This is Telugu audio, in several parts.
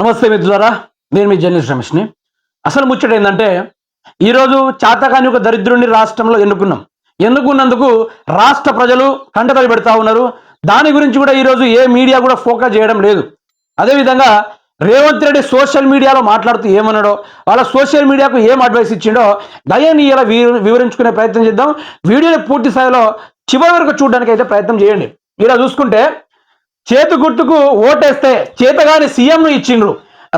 నమస్తే మిత్రులారా నేను మీ జర్నలిస్ట్ రమేష్ని. అసలు ముచ్చట ఏంటంటే ఈరోజు చాతకాని ఒక దరిద్రుడిని రాష్ట్రంలో ఎన్నుకున్నాం. ఎన్నుకున్నందుకు రాష్ట్ర ప్రజలు కంటతడి పెడతా ఉన్నారు. దాని గురించి కూడా ఈరోజు ఏ మీడియా కూడా ఫోకస్ చేయడం లేదు. అదేవిధంగా రేవంత్ రెడ్డి సోషల్ మీడియాలో మాట్లాడుతూ ఏమన్నాడో వాళ్ళ సోషల్ మీడియాకు ఏం అడ్వైస్ ఇచ్చిండో దయని ఇలా వివరించుకునే ప్రయత్నం చేద్దాం. వీడియోని పూర్తి స్థాయిలో చివరి వరకు చూడడానికి అయితే ప్రయత్నం చేయండి. ఇలా చూసుకుంటే చేతు గుర్తుకు ఓటేస్తే చేతగాని సీఎంను ఇచ్చిండ్రు.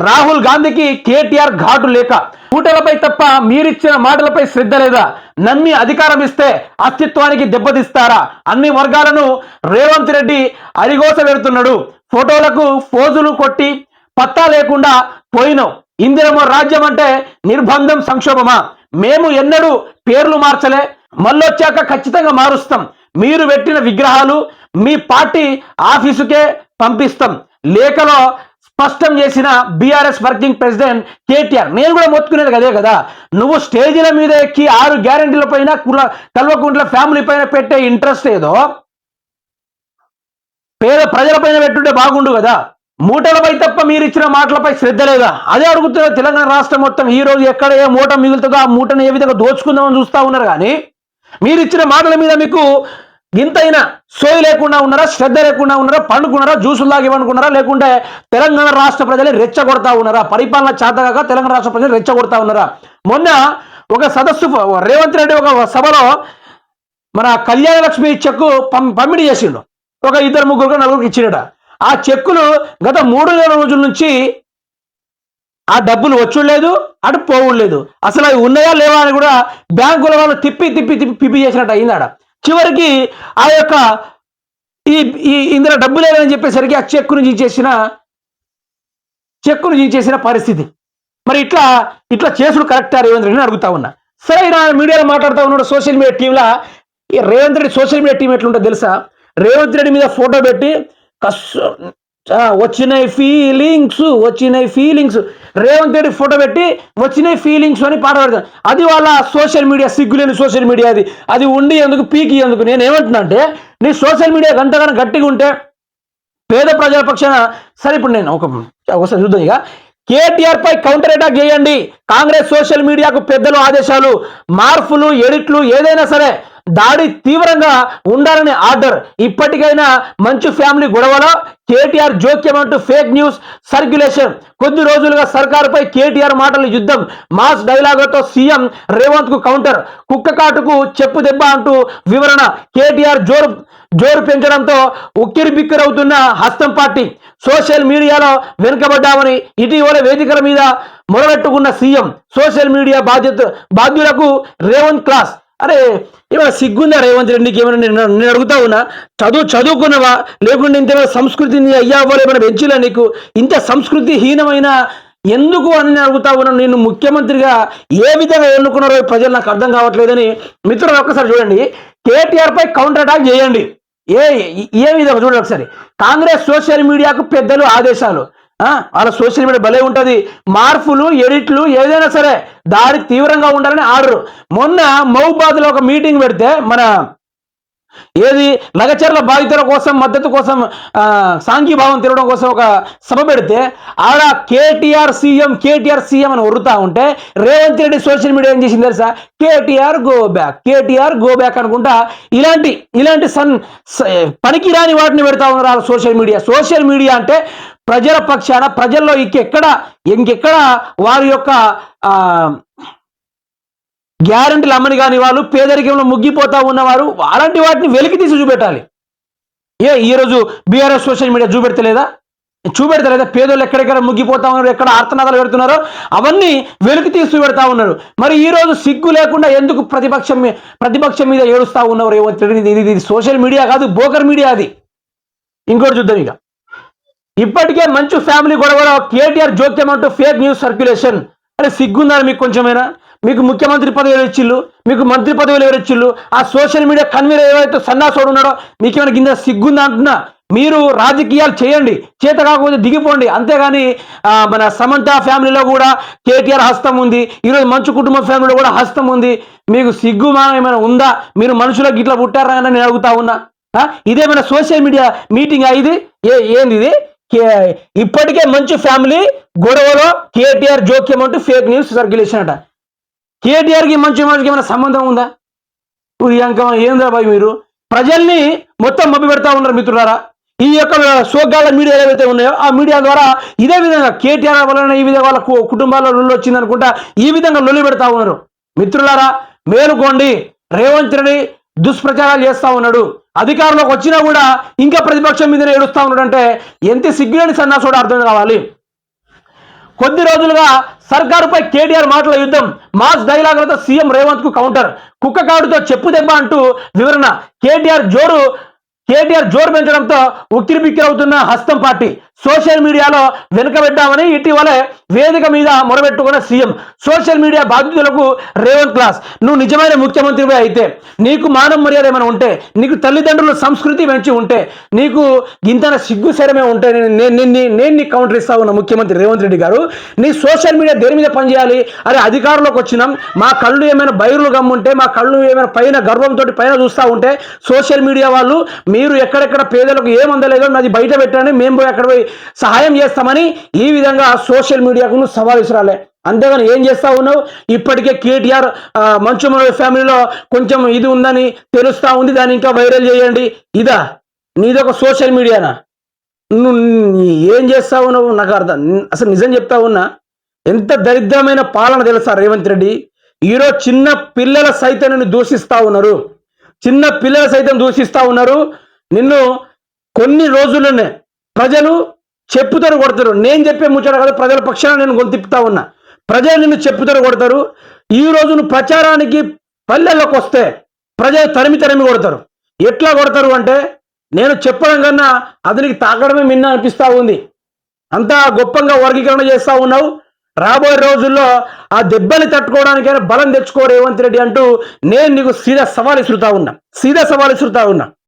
రాహుల్ గాంధీకి కేటీఆర్ ఘాటు లేక. కూటలపై తప్ప మీరిచ్చిన మాటలపై శ్రద్ధ లేదా? నమ్మి అధికారం ఇస్తే అస్తిత్వానికి దెబ్బతీస్తారా? అన్ని వర్గాలను రేవంత్ రెడ్డి అరిగోస పెడుతున్నాడు. ఫోటోలకు ఫోజులు కొట్టి పత్తా లేకుండా పోయినావు ఇందిరమో రాజ్యం అంటే నిర్బంధం సంక్షోభమా? మేము ఎన్నడూ పేర్లు మార్చలే. మళ్ళొచ్చాక ఖచ్చితంగా మారుస్తాం. మీరు పెట్టిన విగ్రహాలు మీ పార్టీ ఆఫీసుకే పంపిస్తాం. లేఖలో స్పష్టం చేసిన బీఆర్ఎస్ వర్కింగ్ ప్రెసిడెంట్ కేటీఆర్ నేను కూడా మొత్తుకునేది అదే కదా. నువ్వు స్టేజీల మీద ఎక్కి ఆరు గ్యారంటీల పైన కుల కల్వకుంట్ల ఫ్యామిలీ పైన పెట్టే ఇంట్రెస్ట్ ఏదో పేద ప్రజల పైన పెట్టుంటే బాగుండు కదా. మూటలపై తప్ప మీరు ఇచ్చిన మాటలపై శ్రద్ధ లేదా? అదే అడుగుతున్న తెలంగాణ రాష్ట్రం మొత్తం ఈ రోజు ఎక్కడ ఏ మూట మిగులుతుందో ఆ మూటను ఏ విధంగా దోచుకుందామని చూస్తా ఉన్నారు కానీ మీరు ఇచ్చిన మాటల మీద మీకు ఇంతైనా సోయి లేకుండా ఉన్నారా శ్రద్ధ లేకుండా ఉన్నారా పండుకున్నారా జ్యూసులు ఇవ్వనుకున్నారా లేకుంటే తెలంగాణ రాష్ట్ర ప్రజలు రెచ్చగొడతా ఉన్నారా పరిపాలన చేతగాక తెలంగాణ రాష్ట్ర ప్రజలు రెచ్చగొడతా ఉన్నారా? మొన్న ఒక సదస్సు రేవంత్ రెడ్డి ఒక సభలో మన కళ్యాణ లక్ష్మి చెక్కు పంపిణీ చేసిండు. ఒక ఇద్దరు ముగ్గురు నలుగురికి ఇచ్చినట. ఆ చెక్కులు గత మూడు నెలల రోజుల నుంచి ఆ డబ్బులు వచ్చులేదు అటు పోవులేదు అసలు అవి ఉన్నాయా లేవా అని కూడా బ్యాంకుల వాళ్ళు తిప్పి తిప్పి తిప్పి పిప్పి చేసినట్టు అయిందాడ చివరికి ఆ యొక్క ఈ ఈ ఇందులో డబ్బు లేదని చెప్పేసరికి ఆ చెక్కును జీచేసిన చెక్కును జీచేసిన పరిస్థితి. మరి ఇట్లా ఇట్లా చేసుడు కరెక్టా రేవంత్ రెడ్డిని అడుగుతా ఉన్నా. సరే నా మీడియాలో మాట్లాడుతూ ఉన్నాడు సోషల్ మీడియా టీంలో. Revanth Reddy social media team ఎట్లుంటుందో తెలుసా? రేవంత్ రెడ్డి మీద ఫోటో పెట్టి కస్ వచ్చినాయి ఫీలింగ్స్ వచ్చినాయి ఫీలింగ్స్ రేవంత్ రెడ్డి ఫోటో పెట్టి వచ్చినాయి ఫీలింగ్స్ అని పాట పాడతాను అది వాళ్ళ సోషల్ మీడియా సిగ్గులేని సోషల్ మీడియా అది. అది ఉండి ఎందుకు పీకి ఎందుకు? నేను ఏమంటున్నా అంటే నీ సోషల్ మీడియా గంటగానే గట్టిగా ఉంటే పేద ప్రజల పక్షాన సరే ఇప్పుడు నేను ఒక ఒకసారి చూద్దాం ఇక. కేటీఆర్ పై కౌంటర్ అటాక్ చేయండి. కాంగ్రెస్ సోషల్ మీడియాకు పెద్దలు ఆదేశాలు మార్పులు ఎడిట్లు ఏదైనా సరే దాడి తీవ్రంగా ఉండాలని ఆర్డర్. ఇప్పటికైనా మంచు ఫ్యామిలీ గొడవలో కేటీఆర్ జోక్యం అంటూ ఫేక్ న్యూస్ సర్క్యులేషన్. కొద్ది రోజులుగా సర్కారుపై కేటీఆర్ మాటల యుద్ధం. మాస్ డైలాగులతో సీఎం రేవంత్కు కౌంటర్. కుక్క కాటుకు చెప్పు దెబ్బ అంటూ వివరణ కేటీఆర్ జోరు జోరు పెంచడంతో ఉక్కిరి బిక్కిరవుతున్న హస్తం పార్టీ. సోషల్ మీడియాలో వెనుకబడ్డామని ఇటీవల వేదికల మీద మొరబెట్టుకున్న సీఎం. సోషల్ మీడియా బాధ్యత బాధ్యులకు రేవంత్ క్లాస్. అరే ఏమైనా సిగ్గుందా రేవంత్ రెడ్డికి ఏమైనా నేను నేను అడుగుతా ఉన్నా? చదువు చదువుకున్నవా? లేకుంటే ఇంత సంస్కృతిని అయ్యావో? ఏమైనా పెంచిలా నీకు? ఇంత సంస్కృతి హీనమైన ఎందుకు అని నేను అడుగుతా ఉన్నాను నేను ముఖ్యమంత్రిగా ఏ విధంగా ఎన్నుకున్నారో ప్రజలు నాకు అర్థం కావట్లేదని మిత్రులు ఒక్కసారి చూడండి. కేటీఆర్ పై కౌంటర్ అటాక్ చేయండి. ఏ ఏ విధంగా చూడండి ఒకసారి. కాంగ్రెస్ సోషల్ మీడియాకు పెద్దలు ఆదేశాలు. వాళ్ళ సోషల్ మీడియా భలే ఉంటుంది. మార్పులు ఎడిట్లు ఏదైనా సరే దారి తీవ్రంగా ఉండాలని ఆర్డర్ మొన్న మహబాద్లో ఒక మీటింగ్ పెడితే మన ఏది లగచర్ల బాధితుల కోసం మద్దతు కోసం సాంఘీభావం తిరగడం కోసం ఒక సభ పెడితే ఆడ కేటీఆర్ సీఎం కేటీఆర్ సీఎం అని ఉరుతా ఉంటే రేవంత్ రెడ్డి సోషల్ మీడియా ఏం చేసింది తెలుసా? KTR go back KTR go back అనుకుంటా ఇలాంటి ఇలాంటి సన్ పనికిరాని వాటిని పెడతా ఉన్నారు సోషల్ మీడియా. సోషల్ మీడియా అంటే ప్రజల పక్షాన ప్రజల్లో ఇంకెక్కడ ఇంకెక్కడ వారి యొక్క గ్యారంటీలు అమ్మని కాని వాళ్ళు పేదరికంలో ముగ్గిపోతా ఉన్నవారు అలాంటి వాటిని వెలికి తీసి చూపెట్టాలి. ఏ ఈరోజు బీఆర్ఎస్ సోషల్ మీడియా చూపెడతలేదా? చూపెడతలేదా? పేదోళ్ళు ఎక్కడెక్కడ ముగ్గిపోతా ఉన్నారు ఎక్కడ ఆర్తనాదాలు పెడుతున్నారో అవన్నీ వెలికి తీసి పెడతా ఉన్నారు. మరి ఈ రోజు సిగ్గు లేకుండా ఎందుకు ప్రతిపక్షం మీ- ప్రతిపక్షం మీద ఏడుస్తా ఉన్నారు ఏమో తెలియదు ఇది ఇది సోషల్ మీడియా కాదు బోకర్ మీడియా అది. ఇంకోటి చూద్దాం ఇక. ఇప్పటికే మంచు ఫ్యామిలీ గొడవలో కేటీఆర్ జోక్యం అంటూ ఫేక్ న్యూస్ సర్క్యులేషన్. అరే సిగ్గుందా మీకు కొంచెమైనా? మీకు ముఖ్యమంత్రి పదవి ఎవరు ఇచ్చిళ్ళు మీకు మంత్రి పదవులు ఎవరిచ్చిళ్ళు ఆ సోషల్ మీడియా కన్వీనర్ ఏవైతే సన్నాసోడు ఉన్నాడో మీకేమైనా కింద సిగ్గుందా అంటున్నా? మీరు రాజకీయాలు చేయండి చేత కాకపోతే దిగిపోండి. అంతేగాని మన సమంత ఫ్యామిలీలో కూడా కేటీఆర్ హస్తం ఉంది ఈరోజు మంచు కుటుంబ ఫ్యామిలీలో కూడా హస్తం ఉంది. మీకు సిగ్గుమానం ఏమైనా ఉందా? మీరు మనుషులకు ఇట్లా పుట్టారా అని నేను అడుగుతా ఉన్నా. ఇదేమైనా సోషల్ మీడియా మీటింగ్ ఇది? ఏ ఏంది ఇది? ఇప్పటికే మంచి ఫ్యామిలీ గొడవలో కేటీఆర్ జోక్యం అంటూ ఫేక్ న్యూస్ సర్క్యులేషన్ అట. కేటీఆర్కి మంచి మనిషికి ఏమైనా సంబంధం ఉందా? ఇంకా ఏందా బాయ్ మీరు? ప్రజల్ని మొత్తం మభ్య పెడతా ఉన్నారు మిత్రులారా. ఈ యొక్క సోగ్గాల మీడియా ఏవైతే ఉన్నాయో ఆ మీడియా ద్వారా ఇదే విధంగా కేటీఆర్ వలన ఈ విధంగా వాళ్ళ కుటుంబాల్లో లొల్లి వచ్చింది అనుకుంటా ఈ విధంగా లొల్లి పెడతా ఉన్నారు. మిత్రులారా మేలుకోండి. రేవంత్ రెడ్డి దుష్ప్రచారాలు చేస్తా ఉన్నాడు. అధికారంలోకి వచ్చినా కూడా ఇంకా ప్రతిపక్షం మీదనే ఏడుస్తా ఉన్నాడంటే ఎంత సిగ్గులేని సన్నాసుడు అర్థం కావాలి. కొద్ది రోజులుగా సర్కారుపై కేటీఆర్ మాటల యుద్ధం మాస్ డైలాగులతో సీఎం రేవంత్కు కౌంటర్ కుక్క కాడుతో చెప్పు దెబ్బ అంటూ వివరణ కేటీఆర్ జోరు కేటీఆర్ జోరు పెంచడంతో ఉక్కిరి బిక్కిరవుతున్న హస్తం పార్టీ. సోషల్ మీడియాలో వెనుకబెట్టామని ఇటీవలే వేదిక మీద మొరబెట్టుకున్న సీఎం. సోషల్ మీడియా బాధితులకు రేవంత్ క్లాస్. నువ్వు నిజమైన ముఖ్యమంత్రివే అయితే నీకు మానవ మర్యాద ఏమైనా ఉంటే నీకు తల్లిదండ్రుల సంస్కృతి మంచి ఉంటే నీకు ఇంతన సిగ్గు శరమే ఉంటే నేను నిన్ను నేను నీకు కౌంటర్ ఇస్తా ఉన్న ముఖ్యమంత్రి రేవంత్ రెడ్డి గారు. నీ సోషల్ మీడియా దేని మీద పనిచేయాలి? అరే అధికారంలోకి వచ్చినాం. మా కళ్ళు ఏమైనా బైర్లు గమ్ముంటే మా కళ్ళు ఏమైనా పైన గర్వంతో పైన చూస్తూ ఉంటే సోషల్ మీడియా వాళ్ళు మీరు ఎక్కడెక్కడ పేదలకు ఏం అందలేదో నాది బయట పెట్టండి మేము పోయి అక్కడ పోయి సహాయం చేస్తామని ఈ విధంగా సోషల్ మీడియాకు నువ్వు సవాల్ విసిరాలే. అంతేగాని ఏం చేస్తా ఉన్నావు? ఇప్పటికే కేటీఆర్ మంచు ఫ్యామిలీలో కొంచెం ఇది ఉందని తెలుస్తా ఉంది. దాన్ని ఇంకా వైరల్ చేయండి. ఇదా? నీదొక సోషల్ మీడియానా? నువ్వు ఏం చేస్తావు నువ్వు నాకు అర్థం అసలు నిజం చెప్తా ఉన్నా? ఎంత దరిద్రమైన పాలన తెలుసా రేవంత్ రెడ్డి? ఈరోజు చిన్న పిల్లల సైతం నిన్ను దూషిస్తూ ఉన్నారు. చిన్న పిల్లల సైతం దూషిస్తూ ఉన్నారు. నిన్ను కొన్ని రోజుల్లోనే ప్రజలు చెప్పుతారు కొడతారు. నేను చెప్పే ముచ్చట కాదు ప్రజల పక్షాన నేను గొంతిప్పుతా ఉన్నా. ప్రజలు నిన్ను చెప్పుతారు కొడతారు. ఈ రోజు నువ్వు ప్రచారానికి పల్లెల్లోకి వస్తే ప్రజలు తరిమి తరిమి కొడతారు. ఎట్లా కొడతారు అంటే నేను చెప్పడం కన్నా అతనికి తాకడమే మిన్న అనిపిస్తూ ఉంది. అంతా గొప్పంగా వర్గీకరణ చేస్తూ ఉన్నావు. రాబోయే రోజుల్లో ఆ దెబ్బని తట్టుకోవడానికైనా బలం తెచ్చుకో రేవంత్ రెడ్డి అంటూ నేను నీకు సీదా సవాల్ ఇసురుతా ఉన్నా. సీదా సవాల్ ఇసురుతా ఉన్నా.